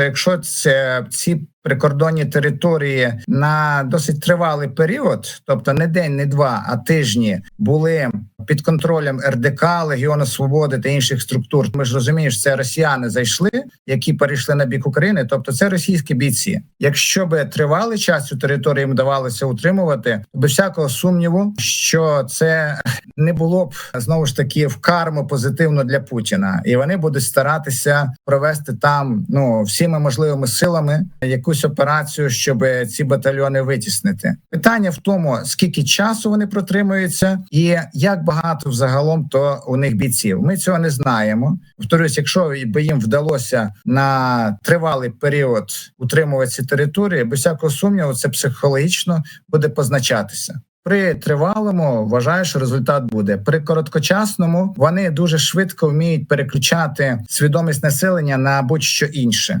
Якщо це ці прикордонні території на досить тривалий період, тобто не день, не два, а тижні були під контролем РДК, Легіону Свободи та інших структур. Ми ж розуміємо, що це росіяни зайшли, які перейшли на бік України, тобто це російські бійці. Якщо би тривалий час цю територію їм вдавалося утримувати, без всякого сумніву, що це не було б знову ж таки в карму позитивно для Путіна, і вони будуть старатися провести там ну всіми можливими силами якусь операцію, щоб ці батальйони витіснити. Питання в тому, скільки часу вони протримуються, і як багато взагалом то у них бійців. Ми цього не знаємо. Повторюсь, якщо би їм вдалося на тривалий період утримувати ці території, без всякого сумніву, це психологічно буде позначатися. При тривалому вважаю, що результат буде при короткочасному. Вони дуже швидко вміють переключати свідомість населення на будь-що інше.